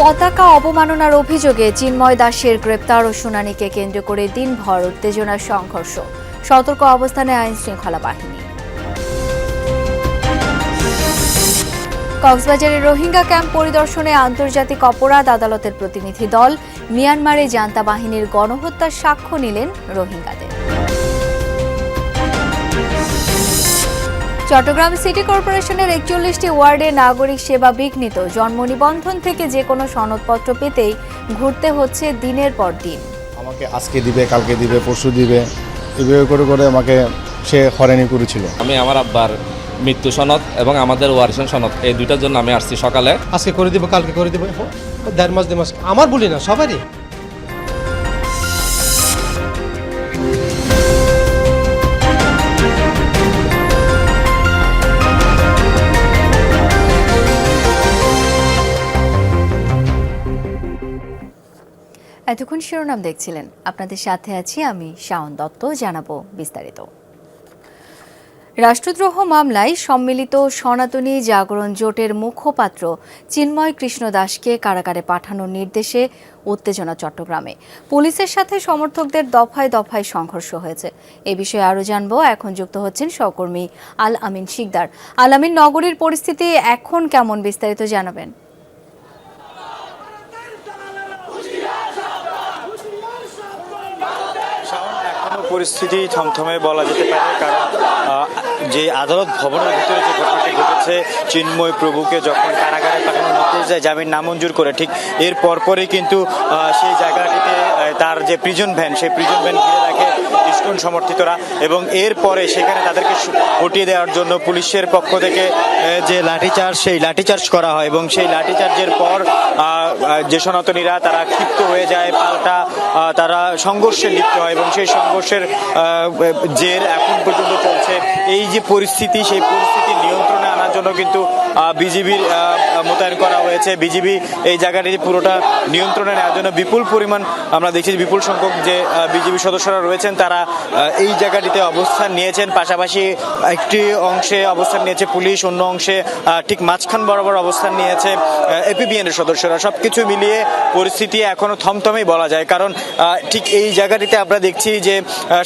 পতাকা অবমাননার অভিযোগে চিন্ময় দাসের গ্রেপ্তার ও শুনানিকে কেন্দ্র করে দিনভর উত্তেজনার সংঘর্ষ। সতর্ক অবস্থানে আইন শৃঙ্খলা বাহিনী। কক্সবাজারের রোহিঙ্গা ক্যাম্প পরিদর্শনে আন্তর্জাতিক অপরাধ আদালতের প্রতিনিধি দল মিয়ানমারে জান্তা বাহিনীর গণহত্যার সাক্ষ্য নিলেন রোহিঙ্গাদের। চট্টগ্রাম সিটি কর্পোরেশনের একচল্লিশটি ওয়ার্ডে নাগরিক সেবা বিঘ্নিত। জন্ম নিবন্ধন থেকে যে কোনো সনদপত্র পেতেই ঘুরতে হচ্ছে দিনের পর দিন। আমাকে আজকে দিবে কালকে দিবে পরশু দিবে এভাবে করে করে আমাকে সে হয়রানি করেছিল। আমি আমার আব্বার মৃত্যু সনদ এবং আমাদের ওয়ারিশন সনদ এই দুইটার জন্য আমি আসছি সকালে। আজকে করে দিব কালকে করে দিব দেড় মাস দেড় মাস। আমার বলি না সবারই। এতক্ষণ শিরোনাম দেখছিলেন। আপনাদের সাথে আছি আমি শাওন দত্ত, জানাব বিস্তারিত। রাষ্ট্রদ্রোহ মামলায় সম্মিলিত সনাতনী জাগরণ জোটের মুখপাত্র চিন্ময় কৃষ্ণ দাসকে কারাগারে পাঠানোর নির্দেশে উত্তেজনা চট্টগ্রামে। পুলিশের সাথে সমর্থকদের দফায় দফায় সংঘর্ষ হয়েছে। এ বিষয়ে আরও জানব। এখন যুক্ত হচ্ছেন সহকর্মী আল আমিন শিকদার। আল আমিন, নগরীর পরিস্থিতি এখন কেমন বিস্তারিত জানাবেন এখনও পরিস্থিতি থমথমে বলা যেতে পারে, কারণ যে আদালত ভবনের ভিতরে যে ঘটনাটি ঘটেছে, চিন্ময় প্রভুকে যখন কারাগারে পাঠানোর নির্দেশ দেয়, জামিন নামঞ্জুর করে ঠিক এর পরপরই কিন্তু সেই জায়গাটিতে তার যে প্রিজন ভ্যান সেই প্রিজন ভ্যান ঘিরে রাখে ইস্কন সমর্থিতরা এবং এরপরে সেখানে তাদেরকে হটিয়ে দেওয়ার জন্য পুলিশের পক্ষ থেকে যে লাঠিচার্জ, সেই লাঠিচার্জ করা হয় এবং সেই লাঠিচার্জের পর যে সনাতনীরা তারা ক্ষিপ্ত হয়ে যায়, পাল্টা তারা সংঘর্ষে লিপ্ত হয় এবং সেই সংঘর্ষের জের এখন পর্যন্ত চলছে। এই যে পরিস্থিতি, সেই পরিস্থিতি নিয়ন্ত্রণে জন্য কিন্তু বিজিবির মোতায়েন করা হয়েছে। বিজিবি এই জায়গাটি পুরোটা নিয়ন্ত্রণে নেওয়ার জন্য বিপুল পরিমাণ আমরা দেখছি, বিপুল সংখ্যক যে বিজিবি সদস্যরা রয়েছেন, তারা এই জায়গাটিতে অবস্থান নিয়েছেন। পাশাপাশি একটি অংশে অবস্থান নিয়েছে পুলিশ, অন্য অংশে ঠিক মাঝখান বরাবর অবস্থান নিয়েছে এপিবিএনের সদস্যরা। সব কিছু মিলিয়ে পরিস্থিতি এখনও থমথমেই বলা যায়। কারণ ঠিক এই জায়গাটিতে আমরা দেখছি যে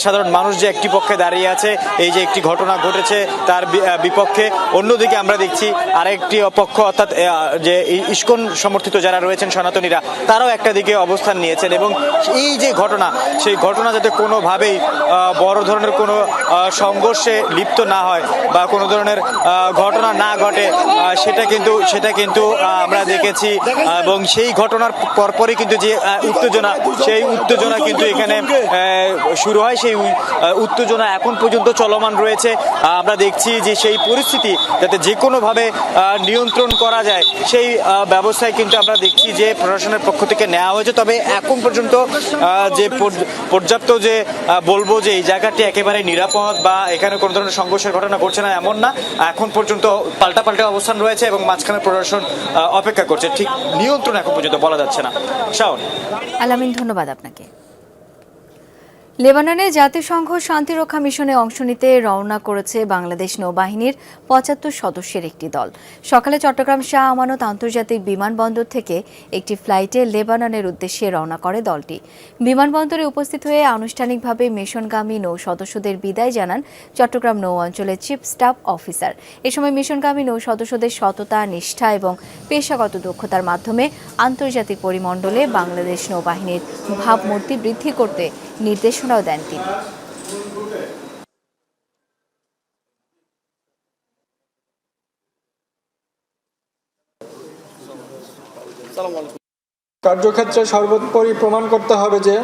সাধারণ মানুষ যে একটি পক্ষে দাঁড়িয়ে আছে, এই যে একটি ঘটনা ঘটেছে তার বিপক্ষে। অন্যদিকে আমরা দেখছি আরেকটি পক্ষ অর্থাৎ যে ইস্কন সমর্থিত যারা রয়েছেন সনাতনীরা, তারাও একটা দিকে অবস্থান নিয়েছেন এবং এই যে ঘটনা, সেই ঘটনা যাতে কোনোভাবেই বড় ধরনের কোনো সংঘর্ষে লিপ্ত না হয় বা কোনো ধরনের ঘটনা না ঘটে সেটা কিন্তু সেটা কিন্তু আমরা দেখেছি এবং সেই ঘটনার পরপরই কিন্তু যে উত্তেজনা, সেই উত্তেজনা কিন্তু এখানে শুরু হয়। সেই উত্তেজনা এখন পর্যন্ত চলমান রয়েছে। আমরা দেখছি যে সেই পরিস্থিতি যাতে যে কোনোভাবে নিয়ন্ত্রণ করা যায়, সেই ব্যবস্থায় কিন্তু আমরা দেখছি যে প্রশাসনের পক্ষ থেকে নেওয়া হয়েছে। তবে এখন পর্যন্ত যে পর্যাপ্ত যে বলব যে এই জায়গাটি একেবারে নিরাপদ বা এখানে কোনো ধরনের সংঘর্ষের ঘটনা ঘটছে না, এমন না। এখন পর্যন্ত পাল্টা পাল্টা অবস্থান রয়েছে এবং মাঝখানে প্রশাসন অপেক্ষা করছে। ঠিক নিয়ন্ত্রণ এখন পর্যন্ত বলা যাচ্ছে না। শাওন। আলামিন, ধন্যবাদ আপনাকে। লেবাননে জাতিসংঘ শান্তিরক্ষা মিশনে অংশ নিতে রওনা করেছে বাংলাদেশ নৌবাহিনীর পঁচাত্তর সদস্যের একটি দল। সকালে চট্টগ্রাম শাহ আমানত আন্তর্জাতিক বিমানবন্দর থেকে একটি ফ্লাইটে লেবাননের উদ্দেশ্যে রওনা করে দলটি। বিমানবন্দরে উপস্থিত হয়ে আনুষ্ঠানিকভাবে মিশনগামী নৌ সদস্যদের বিদায় জানান চট্টগ্রাম নৌ অঞ্চলের চিফ স্টাফ অফিসার। এ সময় মিশনগামী নৌ সদস্যদের সততা, নিষ্ঠা এবং পেশাগত দক্ষতার মাধ্যমে আন্তর্জাতিক পরিমণ্ডলে বাংলাদেশ নৌবাহিনীর ভাবমূর্তি বৃদ্ধি করতে নির্দেশনাও দেন তিনি। কার্যক্ষেত্রে সর্বোপরি প্রমাণ করতে হবে যে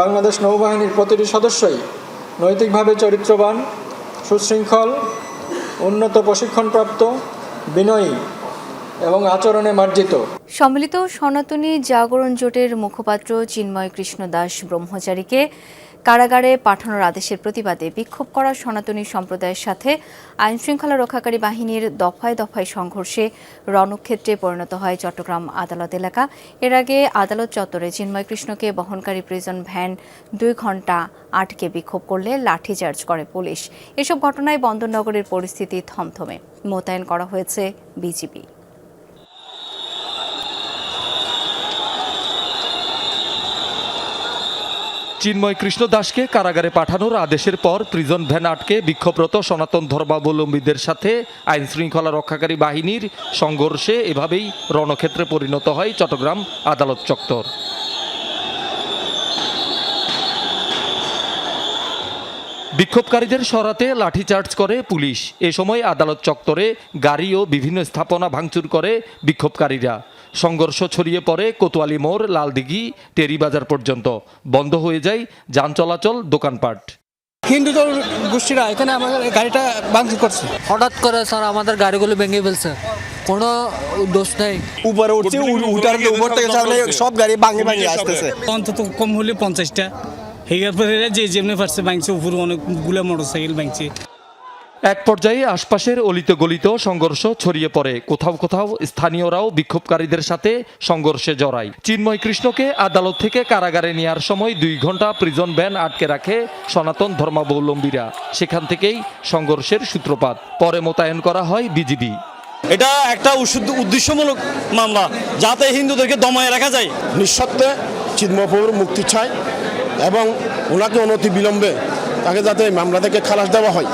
বাংলাদেশ নৌবাহিনীর প্রতিটি সদস্যই নৈতিকভাবে চরিত্রবান, সুশৃঙ্খল, উন্নত প্রশিক্ষণপ্রাপ্ত, বিনয়ী এবং আচরণে মার্জিত। সম্মিলিত সনাতনী জাগরণ জোটের মুখপাত্র চিন্ময় কৃষ্ণ দাস ব্রহ্মচারীকে কারাগারে পাঠানোর আদেশের প্রতিবাদে বিক্ষোভ করা সনাতনী সম্প্রদায়ের সাথে আইন শৃঙ্খলা রক্ষাকারী বাহিনীর দফায় দফায় সংঘর্ষে রণক্ষেত্রে পরিণত হয় চট্টগ্রাম আদালত এলাকা। এর আগে আদালত চত্বরে চিন্ময় কৃষ্ণকে বহনকারী প্রিজন ভ্যান দুই ঘণ্টা আটকে বিক্ষোভ করলে লাঠিচার্জ করে পুলিশ। এসব ঘটনায় বন্দরনগরের পরিস্থিতি থমথমে। মোতায়েন করা হয়েছে বিজিবি। চিন্ময় কৃষ্ণ দাসকে কারাগারে পাঠানোর আদেশের পর প্রিজন ভ্যান আটকে বিক্ষোভরত সনাতন ধর্মাবলম্বীদের সাথে আইন শৃঙ্খলা রক্ষাকারী বাহিনীর সংঘর্ষে এভাবেই রণক্ষেত্রে পরিণত হয় চট্টগ্রাম আদালত চত্বর। বিক্ষোভকারীদের সরাতে লাঠিচার্জ করে পুলিশ। এ সময় আদালত চত্বরে গাড়ি ও বিভিন্ন স্থাপনা ভাঙচুর করে বিক্ষোভকারীরা। সংঘর্ষ ছড়িয়ে পড়ে কোতোয়ালি মোড় লালদিঘি টেরিবাজার পর্যন্ত। বন্ধ হয়ে যায় যান চলাচল দোকানপাট। হিন্দু দল গোষ্ঠীরা এখানে আমাদের গাড়িটা ভাঙচুর করছে। হঠাৎ করে স্যার আমাদের গাড়িগুলো ভেঙে ফেলছে। কোনো দোষ নেই। উপরে উঠছে উঠার উপর থেকে সামনে সব গাড়ি ভাঙে ভাঙে আসতেছে। অন্তত কম হলে পঞ্চাশটা। হেগার পরে যে যেমনি পারছে ভাঙছে। উপরে অনেকগুলো মোটর সাইকেল ভাঙছে। এক পর্যায়ে আশপাশের অলিত গলিত সংঘর্ষ ছড়িয়ে পড়ে। কোথাও কোথাও স্থানীয়রাও বিক্ষোভকারীদের সাথে সংঘর্ষে জড়ায়। চিন্ময় কৃষ্ণকে আদালত থেকে কারাগারে নেওয়ার সময় দুই ঘণ্টা প্রিজন ভ্যান আটকে রাখে সনাতন ধর্মাবলম্বীরা। সেখান থেকেই সংঘর্ষের সূত্রপাত। পরে মোতায়েন করা হয় বিজিবি এটা একটা উদ্দেশ্যমূলক মামলা যাতে হিন্দুদেরকে দমায় রাখা যায়। নিঃসত্ত্বে চিন্ময়পুর মুক্তি চাই এবং ওনাকে অনতি বিলম্বে তাকে যাতে মামলা থেকে খালাস দেওয়া হয়।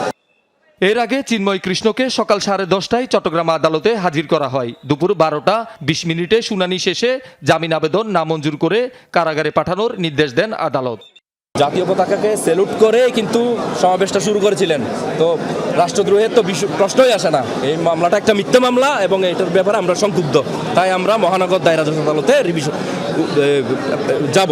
এর আগে চিন্ময় কৃষ্ণকে সকাল সাড়ে দশটায় চট্টগ্রাম আদালতে হাজির করা হয়। দুপুর বারোটা, বিশ মিনিটে শুনানি শেষে জামিন আবেদন নামঞ্জুর করে কারাগারে পাঠানোর নির্দেশ দেন আদালত। জাতীয় পতাকাকে স্যালুট করে কিন্তু সমাবেশটা শুরু করেছিলেন। তো রাষ্ট্রদ্রোহের তো প্রশ্নই আসে না। এই মামলাটা একটা মিথ্যা মামলা এবং এটার ব্যাপারে আমরা সংক্ষুব্ধ। তাই আমরা মহানগর দায়রা জজ আদালতে রিভিশন যাব।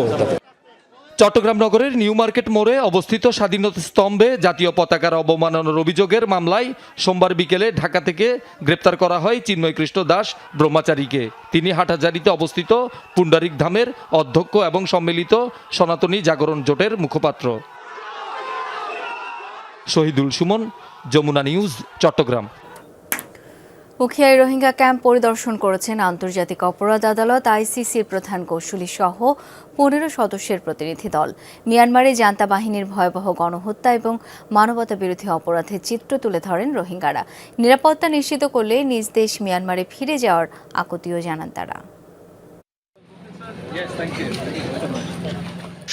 চট্টগ্রাম নগরের নিউ মার্কেট মোড়ে অবস্থিত স্বাধীনতা স্তম্ভে জাতীয় পতাকার অবমাননার অভিযোগের মামলায় সোমবার বিকেলে ঢাকা থেকে গ্রেপ্তার করা হয় চিন্ময় কৃষ্ণ দাস, ব্রহ্মচারীকে। তিনি হাটাজারিতে অবস্থিত পুণ্ডারিক ধামের অধ্যক্ষ এবং সম্মিলিত সনাতনী জাগরণ জোটের মুখপাত্র। শহীদুল সুমন, যমুনা নিউজ, চট্টগ্রাম। উখিয়ায় রোহিঙ্গা ক্যাম্প পরিদর্শন করেছেন আন্তর্জাতিক অপরাধ আদালত আইসিসির প্রধান কৌশলী সহ পনেরো সদস্যের প্রতিনিধি দল। মিয়ানমারে জান্তা বাহিনীর ভয়াবহ গণহত্যা এবং মানবতা বিরোধী অপরাধের চিত্র তুলে ধরেন রোহিঙ্গারা। নিরাপত্তা নিশ্চিত করলে নিজ দেশ মিয়ানমারে ফিরে যাওয়ার আকুতিও জানান তারা।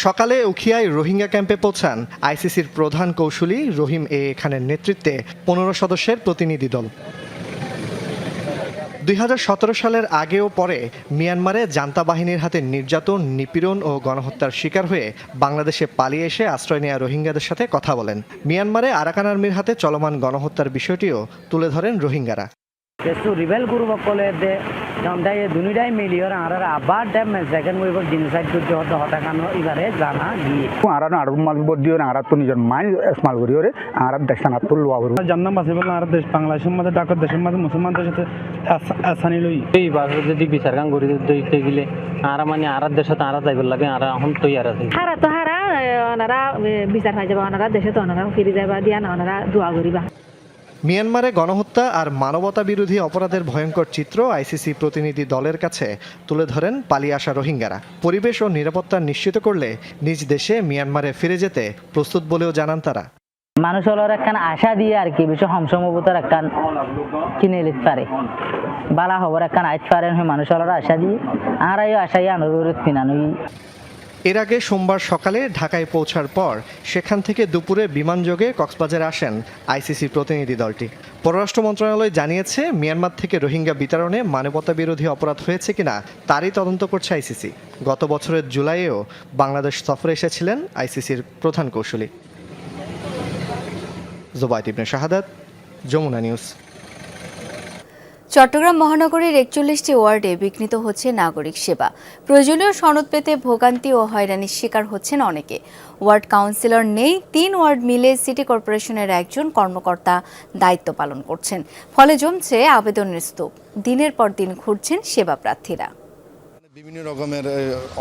সকালে উখিয়ায় রোহিঙ্গা ক্যাম্পে পৌঁছান আইসিসির প্রধান কৌশলী রহিম এ খানের নেতৃত্বে পনেরো সদস্যের প্রতিনিধি দল। দুই হাজার সতেরো সালের আগে ও পরে মিয়ানমারে জান্তা বাহিনীর হাতে নির্যাতন, নিপীড়ন ও গণহত্যার শিকার হয়ে বাংলাদেশে পালিয়ে এসে আশ্রয় নেওয়া রোহিঙ্গাদের সাথে কথা বলেন। মিয়ানমারে আরাকান আর্মির হাতে চলমান গণহত্যার বিষয়টিও তুলে ধরেন রোহিঙ্গারা। দে জমদাই দুনিটাই মিলিয়র আর আবার ড্যাম সেকেন্ড ওয়েভ জিনিসাইড করতে হতে হতাকানো এবারে জানা গিয়ে আর আর মাল বদিও আর তো নিজের মাই স্মাল করি ওরে আর দেশ না তো লোয়া করব জান্নাম আছে বলে আর দেশ বাংলাদেশের মধ্যে ডাকাত দেশের মধ্যে মুসলমানদের সাথে আসানি লই। এই বাস যদি বিচার কাম করি দইতে গেলে আর মানে আর দেশে তো আর যাইবার লাগে আর এখন তৈয়ার আছে। হারা তো হারা ওনারা বিচার হয়ে যাবে ওনারা দেশে তো ওনারা ফিরে যাবা দিয়া না ওনারা দোয়া করিবা। মিয়ানমারে গণহত্যা আর মানবতা বিরোধী অপরাধের ভয়ঙ্কর চিত্র আইসিসি প্রতিনিধি দলের কাছে তুলে ধরেন পালিয়ে আসা রোহিঙ্গারা। পরিবেশ ও নিরাপত্তা নিশ্চিত করলে নিজ দেশে মিয়ানমারে ফিরে যেতে প্রস্তুত বলেও জানান তারা। মানুষ হলোর একখান আশা দিয়ে আর কি বেশি সমসম্ভবতার একখান কিনে লিখতে পারে। বালা খবর একখান আইতে পারেন মানুষ হলোর আশা দিয়ে। আর আশাই আনুরোধ কিনানুই এর আগে সোমবার সকালে ঢাকায় পৌঁছার পর সেখান থেকে দুপুরে বিমানযোগে কক্সবাজারে আসেন আইসিসি প্রতিনিধি দলটি। পররাষ্ট্র মন্ত্রণালয় জানিয়েছে, মিয়ানমার থেকে রোহিঙ্গা বিতরণে মানবতা বিরোধী অপরাধ হয়েছে কিনা তারই তদন্ত করছে আইসিসি। গত বছরের জুলাইয়েও বাংলাদেশ সফরে এসেছিলেন আইসিসির প্রধান কৌশলী। জোবায়ত ইবনে শাহাদাত, যমুনা নিউজ। চট্টগ্রাম মহানগরের একচল্লিশটি ওয়ার্ডে বিঘ্নিত হচ্ছে নাগরিক সেবা। প্রয়োজনীয় সনদ পেতে ভোগান্তি ও হয়রানির শিকার হচ্ছেন অনেকে। ওয়ার্ড কাউন্সিলর নেই, তিন ওয়ার্ড মিলে সিটি কর্পোরেশনের একজন কর্মকর্তা দায়িত্ব পালন করছেন। ফলে জমছে আবেদনের স্তূপ। দিনের পর দিন ঘুরছেন সেবা প্রার্থীরা। বিভিন্ন রকমের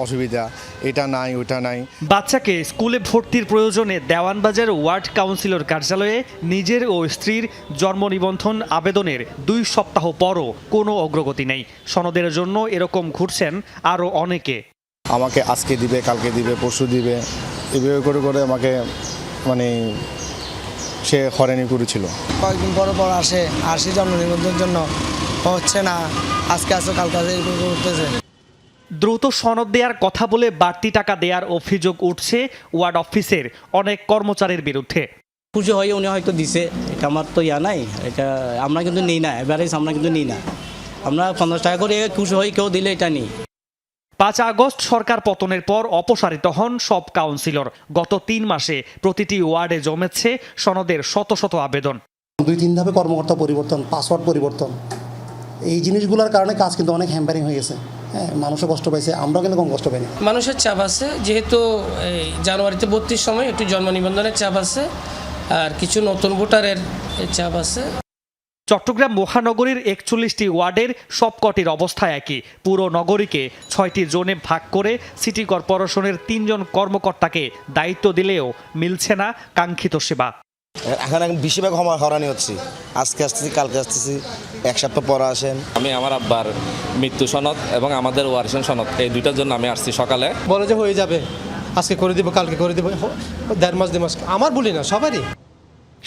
অসুবিধা। এটা নাই ওটা নাই। বাচ্চাকে স্কুলে ভর্তির প্রয়োজনে দেওয়ানবাজার ওয়ার্ড কাউন্সিলর কার্যালয়ে নিজের ও স্ত্রীর জন্ম নিবন্ধন আবেদনের দুই সপ্তাহ পরও কোনো অগ্রগতি নেই। সনদের জন্য এরকম ঘুরছেন আরও অনেকে। আমাকে আজকে দিবে কালকে দিবে পরশু দিবে এভাবে করে করে আমাকে মানে সে হরেনি করেছিল। কয়েকদিন পর পর আসে আসি জন্ম নিবন্ধনের জন্য হচ্ছে না। আজকে আসো কালকে আসে এরকম করতেছে। দ্রুত সনদ দেওয়ার কথা বলে বাড়তি টাকা দেওয়ার অভিযোগ উঠছে ওয়ার্ড অফিসের অনেক কর্মচারীর বিরুদ্ধে। খুশি হয়ে উনি হয়তো দিছে এটা আমার তো ইয়া নাই এটা আমরা কিন্তু নিই না অ্যাভারেজ আমরা কিন্তু নিই না। আমরা পঞ্চাশ টাকা করে খুশি হয়ে কেউ দিলে এটা নিই। পাঁচ আগস্ট সরকার পতনের পর অপসারিত হন সব কাউন্সিলর। গত তিন মাসে প্রতিটি ওয়ার্ডে জমেছে সনদের শত শত আবেদন। দুই তিন ধাপে কর্মকর্তা পরিবর্তন পাসওয়ার্ড পরিবর্তন। এই জিনিসগুলোর কারণে কাজ কিন্তু অনেক হ্যাম্পারিং হয়ে গেছে। মানুষও কষ্ট পাইছে আমরাও কিন্তু কম কষ্ট পাইনি। মানুষের চাপ আছে যেহেতু এই জানুয়ারিতে ভর্তির সময় একটু জন্ম নিবন্ধনের চাপ আছে আর কিছু নতুন ভোটারের চাপ আছে। চট্টগ্রাম মহানগরীর একচল্লিশটি ওয়ার্ডের সবকটির অবস্থা একই। পুরো নগরীকে ছয়টি জোনে ভাগ করে সিটি কর্পোরেশনের তিনজন কর্মকর্তাকে দায়িত্ব দিলেও মিলছে না কাঙ্ক্ষিত সেবা। এখন এখন বেশিরভাগ সময় হরানি হচ্ছি। আজকে আসতেছি কালকে আসতেছি এক সপ্তাহ পরে আসেন। আমি আমার আব্বার মৃত্যু সনদ এবং আমাদের ওয়ারিশন সনদ এই দুইটার জন্য আমি আসছি সকালে। বলে যে হয়ে যাবে। আজকে করে দিব কালকে করে দিব দেড় মাস দু মাস। আমার বলি না সবারই।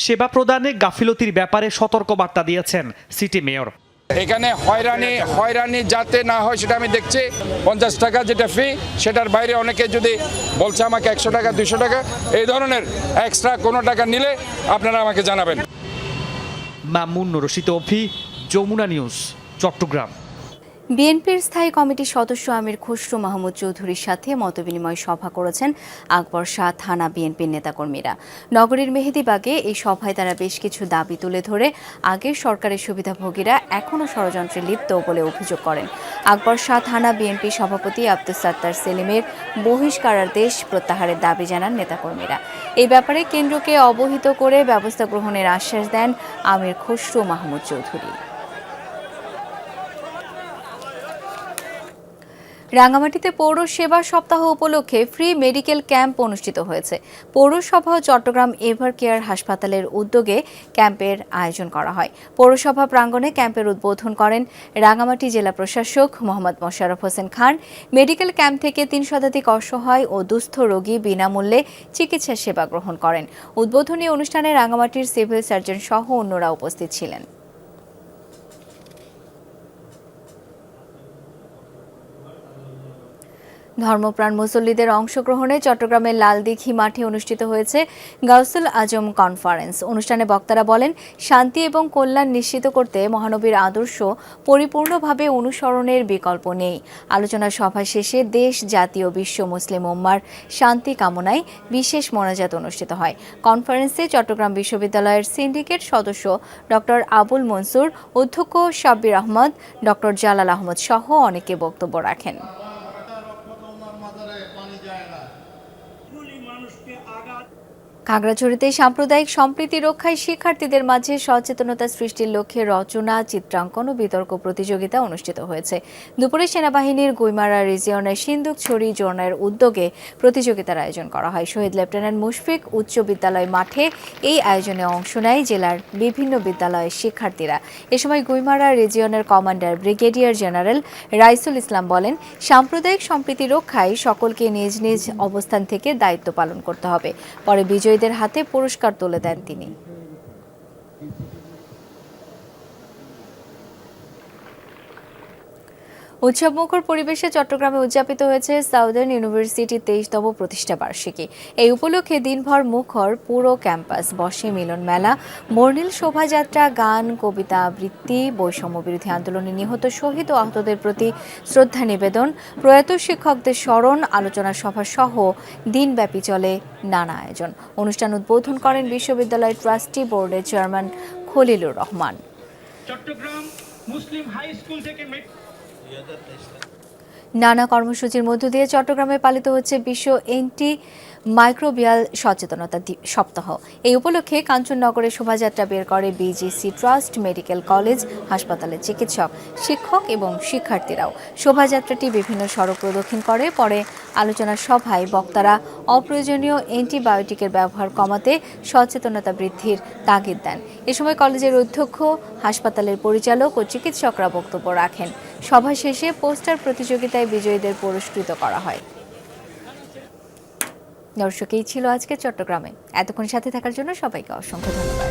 সেবা প্রদানে গাফিলতির ব্যাপারে সতর্কবার্তা দিয়েছেন সিটি মেয়র। এখানে হয়রানি হয়রানি যাতে না হয় সেটা আমি দেখছি। পঞ্চাশ টাকা যেটা ফি সেটার বাইরে অনেকে যদি বলছে আমাকে একশো টাকা দুশো টাকা, এই ধরনের এক্সট্রা কোনো টাকা নিলে আপনারা আমাকে জানাবেন। মামুন রশিদ অভি, যমুনা নিউজ, চট্টগ্রাম। বিএনপির স্থায়ী কমিটির সদস্য আমির খসরু মাহমুদ চৌধুরীর সাথে মতবিনিময় সভা করেছেন আকবর শাহ থানা বিএনপির নেতাকর্মীরা। নগরীর মেহেদিবাগে এই সভায় তারা বেশ কিছু দাবি তুলে ধরে আগের সরকারের সুবিধাভোগীরা এখনও ষড়যন্ত্রে লিপ্ত বলে অভিযোগ করেন। আকবর শাহ থানা বিএনপি সভাপতি আব্দুল সাত্তার সেলিমের বহিষ্কারাদেশ প্রত্যাহারের দাবি জানান নেতাকর্মীরা। এই ব্যাপারে কেন্দ্রকে অবহিত করে ব্যবস্থা গ্রহণের আশ্বাস দেন আমির খসরু মাহমুদ চৌধুরী। রাঙামাটিতে পৌর সেবা সপ্তাহ উপলক্ষে ফ্রি মেডিকেল ক্যাম্প অনুষ্ঠিত হয়েছে। পৌরসভা চট্টগ্রাম এভার কেয়ার হাসপাতালের উদ্যোগে ক্যাম্পের আয়োজন করা হয়। পৌরসভা প্রাঙ্গণে ক্যাম্পের উদ্বোধন করেন রাঙামাটি জেলা প্রশাসক মোহাম্মদ মোশারফ হোসেন খান। মেডিকেল ক্যাম্প থেকে তিন শতাধিক অসহায় ও দুস্থ রোগী বিনামূল্যে চিকিৎসা সেবা গ্রহণ করেন। উদ্বোধনী অনুষ্ঠানে রাঙামাটির সিভিল সার্জন সহ অন্যরা উপস্থিত ছিলেন। ধর্মপ্রাণ মুসল্লিদের অংশগ্রহণে চট্টগ্রামের লালদিঘি মাঠে অনুষ্ঠিত হয়েছে গাউসুল আজম কনফারেন্স। অনুষ্ঠানে বক্তারা বলেন, শান্তি এবং কল্যাণ নিশ্চিত করতে মহানবীর আদর্শ পরিপূর্ণভাবে অনুসরণের বিকল্প নেই। আলোচনা সভা শেষে দেশ জাতীয় বিশ্ব মুসলিম উম্মার শান্তি কামনায় বিশেষ মোনাজাত অনুষ্ঠিত হয়। কনফারেন্সে চট্টগ্রাম বিশ্ববিদ্যালয়ের সিন্ডিকেট সদস্য ডক্টর আবুল মনসুর, অধ্যক্ষ সাব্বির আহমদ, ডক্টর জালাল আহমদ সহ অনেকে বক্তব্য রাখেন। খাগড়াছড়িতে সাম্প্রদায়িক সম্প্রীতি রক্ষায় শিক্ষার্থীদের মাঝে সচেতনতা সৃষ্টির লক্ষ্যে রচনা, চিত্রাঙ্কন ও বিতর্ক প্রতিযোগিতা অনুষ্ঠিত হয়েছে। দুপুরে সেনাবাহিনীর গুইমারা রিজিয়নের সিন্দুকছড়ি জোনের উদ্যোগে প্রতিযোগিতার আয়োজন করা হয়। শহীদ লেফটেন্যান্ট মুশফিক উচ্চ বিদ্যালয় মাঠে এই আয়োজনে অংশ নেয় জেলার বিভিন্ন বিদ্যালয়ের শিক্ষার্থীরা। এ সময় Guimara রিজিয়নের commander brigadier general Raisul Islam বলেন, সাম্প্রদায়িক সম্প্রীতি রক্ষায় সকলকে নিজ নিজ অবস্থান থেকে দায়িত্ব পালন করতে হবে। পরে বিজয়ীদের হাতে পুরস্কার তুলে দেন তিনি। উৎসবমুখর পরিবেশে চট্টগ্রামে উদযাপিত হয়েছে সাউদার্ন ইউনিভার্সিটির তেইশতম প্রতিষ্ঠা বার্ষিকী। এই উপলক্ষে দিনভর মুখর পুরো ক্যাম্পাস, বসে মিলন মেলা বর্ণিল শোভাযাত্রা, গান, কবিতা আবৃত্তি, বৈষম্য বিরোধী আন্দোলনে নিহত শহীদ ও আহতদের প্রতি শ্রদ্ধা নিবেদন, প্রয়াত শিক্ষকদের স্মরণ, আলোচনা সভা সহ দিনব্যাপী চলে নানা আয়োজন। অনুষ্ঠান উদ্বোধন করেন বিশ্ববিদ্যালয় ট্রাস্টি বোর্ডের chairman Khalilur Rahman. Chattogram Muslim high school থেকে নানা কর্মসূচির মধ্য দিয়ে চট্টগ্রামে পালিত হচ্ছে বিশ্ব এন্টি মাইক্রোবিয়াল সচেতনতা সপ্তাহ। এই উপলক্ষে কাঞ্চননগরে শোভাযাত্রা বের করে বিজিসি ট্রাস্ট মেডিকেল কলেজ হাসপাতালের চিকিৎসক, শিক্ষক এবং শিক্ষার্থীরাও। শোভাযাত্রাটি বিভিন্ন সড়ক প্রদক্ষিণ করে, পরে আলোচনা সভায় বক্তারা অপ্রয়োজনীয় অ্যান্টিবায়োটিকের ব্যবহার কমাতে সচেতনতা বৃদ্ধির তাগিদ দেন। এ সময় কলেজের অধ্যক্ষ, হাসপাতালের পরিচালক ও চিকিৎসকরা বক্তব্য রাখেন। সভা শেষে পোস্টার প্রতিযোগিতায় বিজয়ীদের পুরস্কৃত করা হয়। দর্শক এই ছিল আজকে চট্টগ্রামে। এতক্ষণ সাথে থাকার জন্য সবাইকে অসংখ্য ধন্যবাদ।